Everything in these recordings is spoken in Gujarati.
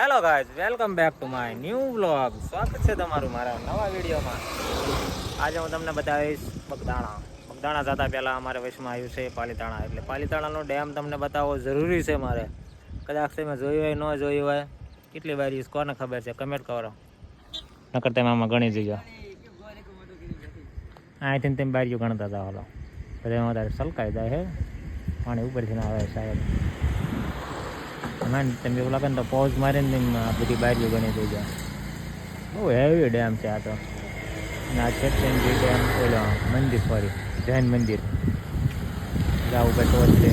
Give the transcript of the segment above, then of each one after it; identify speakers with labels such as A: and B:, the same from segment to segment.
A: Hello guys welcome back to my new vlog સ્વાગત છે તમારું મારા નવા વિડીયોમાં. આજે હું તમને બતાવીશ બગદાણા બગદાણા જતા પહેલાં અમારે વશમાં આવ્યું છે પાલીતાણા. એટલે પાલીતાણાનો ડેમ તમને બતાવવો જરૂરી છે મારે. કદાચ તમે જોયું હોય, ન જોયું હોય, કેટલી બારી કોને ખબર છે? કમેન્ટ કરો. નકર તમે આમાં ગણી જગ્યા અહીંથી તેમ બારીઓ ગણતા હતા હાલો બધા વધારે સલકાઈ જાય છે પાણી ઉપરથી ના આવે સાહેબ. ના, તમે એવું લાગે તો પોઝ મારીને આ બધી બારીઓ બની થઈ જાય બહુ હેવી ડેમ છે આ તો. અને આ છેતરંજી ડેમ ઓલો મંદિર સોરી જૈન મંદિર. જાવું કે ટોચ છે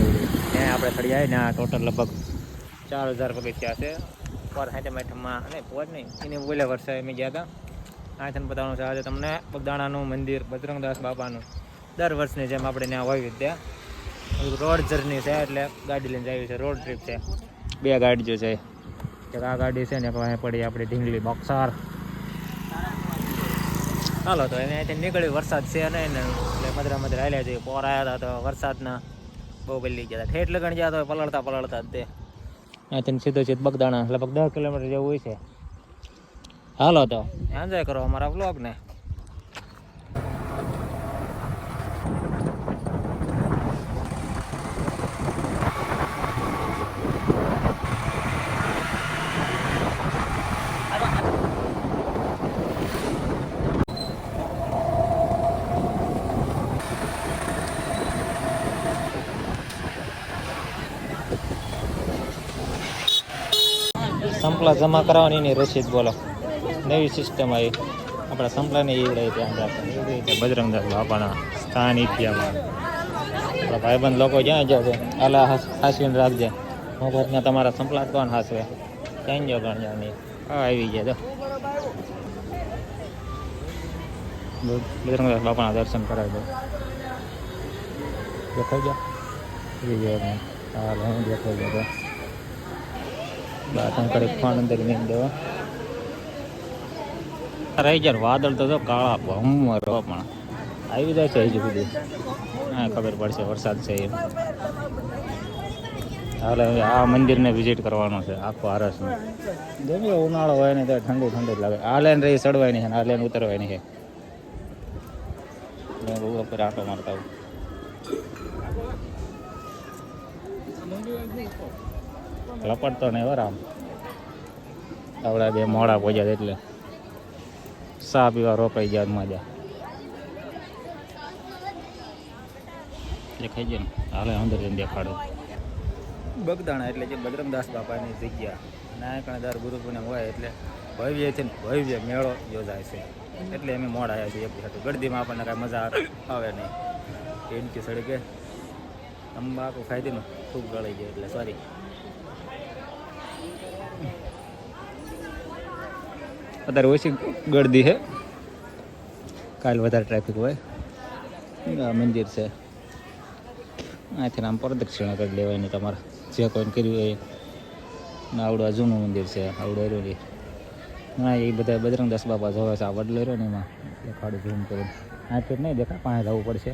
A: ત્યાં આપણે ખડી જાય ને, આ ટોટલ લગભગ ચાર હજાર પગથિયા છે. પર હાથે માઠમાં અને પોચ નહીં, એની ઓલે વર્ષે અમે ગયા હતા. આ છે બતાવવાનું છે. આજે તમને બગદાણાનું મંદિર, બજરંગદાસ બાપાનું, દર વર્ષની જેમ આપણે ત્યાં હોય ત્યાં. રોડ જર્ની છે એટલે ગાડી લઈને જાય છે રોડ ટ્રીપ છે. બે ગાડીઓ છે. એક આ ગાડી છે ને એક પડી આપણી ઢીંગલી બોક્સર. ચાલો તો એને અહીંથી નીકળ્યું. વરસાદ છે નહીં ને એટલે મધરા મધરા હાલ્યા જઈએ. પોર આવ્યા હતા તો વરસાદના બહુ બદલી ગયા હતા. ઠેઠ લગણ ગયા તો પલળતા પલળતા જ તે. અહીંથી સીધો સીધ બગદાણા લગભગ દસ કિલોમીટર જેવું હોય છે. હાલો તો. એન્જોય કરો અમારા વ્લોગને સંપલા જમા કરાવવાની એની રસીદ બોલો. નવી સિસ્ટમ આવી. આપણા સંપલાને એ વડે ધ્યાન રાખવાનું એવી રીતે બજરંગદાસ બાપાના સ્થાન ઇતિહામાં આપણા ભાઈબંધ લોકો જ્યાં જશે આલા હાસવીને રાખજે. હું ઘરના તમારા સંપલા કોણ હાસવે? ક્યાં જો ગણ નહીં. હા, આવી ગયા તો બજરંગદાસ બાપાના દર્શન કરાવી દો. દેખાઈ ગયા? આવી ગયા હાલ હું દેખાઈ ગયો બાથમ કરે ફોન અંદર મેં દેવા રહી જાય વાદળ તો કાળા ભમર પણ. આવી જાય છે હજુ સુધી. હા, ખબર પડશે, વરસાદ છે એમ. હાલે આ મંદિરને વિઝિટ કરવાનો છે, આખો આરસનો ગમે ઉનાળો હોય ને ત્યારે ઠંડુ ઠંડુ જ લાગે. આ લેન રહી ચડવાની છે આ લેન ઉતરવાની છે. ઉપર આટો મારતા આવું લપડતો નહીં વરામ આપણા બે મોડા પહોંચ્યા એટલે. સા પીવા રોકાઈ ગયા મજા. દેખાઈ ગયો ને. હાલે અંદર જઈને દેખાડો. બગદાણા એટલે જે બજરંગદાસ બાપાની જગ્યા. નાયકણદાર કણે દર ગુરુ પૂનમ હોય એટલે ભવ્યથી ભવ્ય મેળો યોજાય છે. એટલે અમે મોડા આવ્યા છીએ એક ગરદીમાં આપણને કાંઈ મજા આવે નહીં. એનકી સડકે તંબાકુ ખાઈ દીધું ખૂબ ગળી ગઈ એટલે સોરી અત્યારે ઓછી ગળદી છે. કાલ વધારે ટ્રાફિક હોય. મંદિર છે. અહીંથી આમ પ્રદક્ષિણા કરી લેવાની તમારે જે કોઈને કર્યું હોય ને આવડું આ જૂનું મંદિર છે, આવડું એરું હા, એ બધા બજરંગદાસ બાપા જોવે છે, આ વડલો રહ્યો ને એમાં. દેખાડું ઝૂમ કરીને. અહીંથી નહીં દેખાય પાસે જવું પડશે.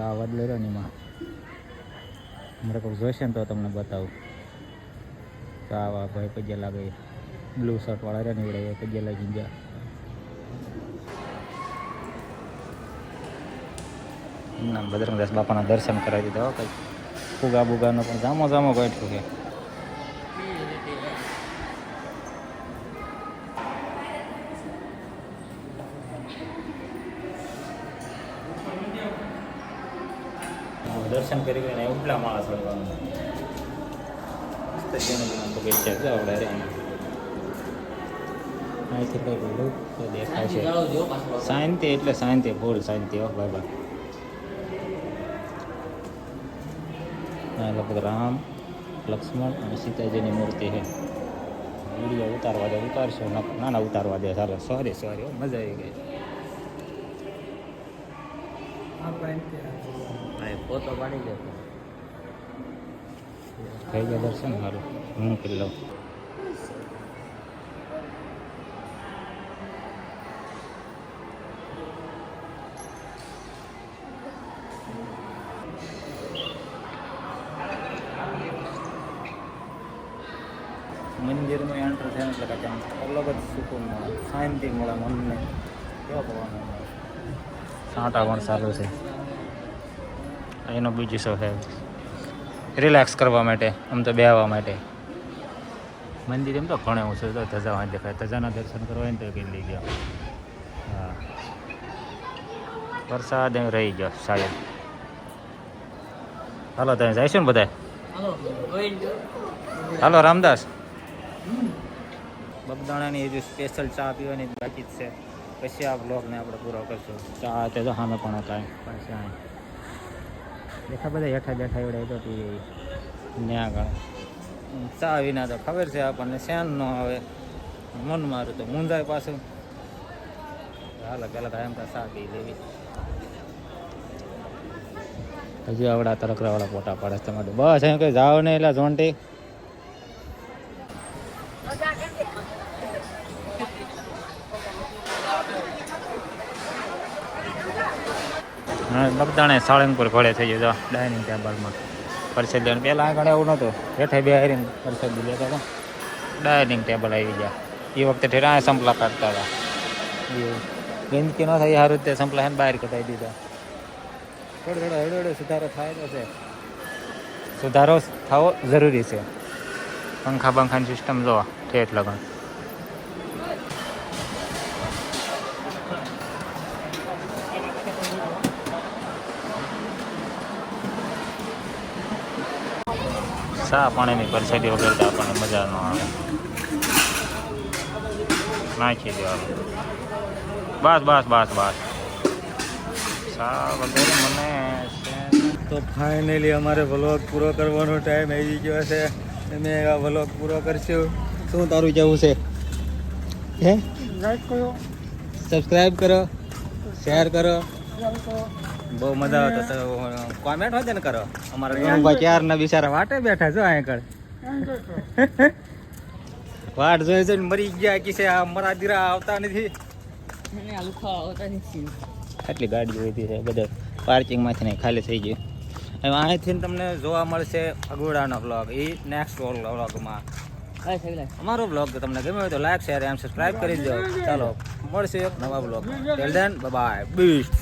A: આ વડલો રહ્યો ને એમાં. મારે કોઈ જોઈશે ને તો તમને બતાવું. તો આવા ભાઈ પજ્યા લાગે બ્લુ શર્ટ વાળા રહ્યા નીવડે એ પજ્યા લાગી ગયા. ના બજરંગદાસ બાપાના દર્શન કરાવી દીધા કંઈક ફુગા બુગાનો પણ જામો જામો ગોઠવું કે દર્શન કરી કરીને ઉપલા માળા બગીચા એટલે શાંતિ ફૂલ શાંતિ લગભગ રામ લક્ષ્મણ અને સીતાજીની મૂર્તિ છે. વીડિયો ઉતારવા દે ઉતારશો ના ના ઉતારવા દે ચાલો સોરી સોરી મજા આવી ગઈ ફોટો પાડી દે. થઈ ગયા દર્શન સારું હું કરી લઉં. મંદિરમાં એન્ટર થયા એટલે કાંઈક આમ અલગ જ સુકૂન મળે શાંતિ મળે મનને. કેવો ભગવાન. સાંટા પણ સારું છે. એનો બીજો છે રિલેક્સ કરવા માટે, આમ તો બેહવા માટે. મંદિર એમ તો ઘણે છે તો ધજા વાંચ દેખાય. ધજાના દર્શન કરવા હોય ને તો લઈ ગયો. હા. વરસાદ એમ રહી ગયો શાયદ હાલો, તમે જઈશું ને બધા હાલો, રામદાસ. બગદાણાની હજુ સ્પેશિયલ ચા પીવાની બાકી જ છે. પછી આ બ્લોગને આપણે પૂરો કરશું. ચા તે તો સામે પણ કાંઈ પછી દેખા બધા હેઠા બેઠા એવડે તો પી ન્યા આગળ. ચા વિના તો ખબર છે આપણને શેન ન આવે. મન મારું તો મૂંઝાય પાછું. હાલો, પેલા એમ તો ચા પી લેવી. હજી આવડા તરકરાવાળા ફોટા પાડે તમારે. બસ એમ કંઈ જાઓ ને એટલે જોંટી બગદાણે સાળંગપુર ઘોડે થઈ ગયો ડાઇનિંગ ટેબલમાં પરસેદ લેવાનું પહેલાં આગળ એવું નહોતું હેઠે બે હારીને પરસેદ લેતા હતા. ડાઇનિંગ ટેબલ આવી ગયા. એ વખતે ઠેરા સંપલા કાઢતા હતા. એ ગંદકી ન થાય સારું તે સંપલા હેને બહાર કઢાવી દીધા. થોડો થોડો હળો હળો સુધારો થાય છે. સુધારો થવો જરૂરી છે. પંખા પંખાની સિસ્ટમ જોવા ઠેઠ લગન. ચા પાણીની પરસાદી વગર તો આપણને મજા ન આવે. નાખી દેવાનું. બસ બસ બસ બસ. ચા વગર મને તો ફાઇનલી અમારે વ્લોગ પૂરો કરવાનો ટાઈમ આવી ગયો છે. અમે આ વ્લોગ પૂરો કરશું. શું તારું કેવું છે? હે? સબસ્ક્રાઈબ કરો. શેર કરો. બહુ મજા આવે તો કોમેન્ટ હોય ને કરો. અમારા ભાઈ ક્યારના બિચારા વાટે બેઠા છો અહીંયા કણ વાટ જોઈ જોઈને મરી ગયા કે છે આ મરા દીરા આવતા નથી. આટલી ગાડી હોય છે બધા પાર્કિંગમાંથી નહીં ખાલી થઈ ગયું. હવે અહીંથી તમને જોવા મળશે અગોડાનો બ્લોગ એ નેક્સ્ટ વ્લોગમાં અમારો બ્લોગ તમને ગમ્યો હોય તો લાઈક શેર એમ સબસ્ક્રાઇબ કરી દો ચાલો મળશે એક નવા blog till then bye beast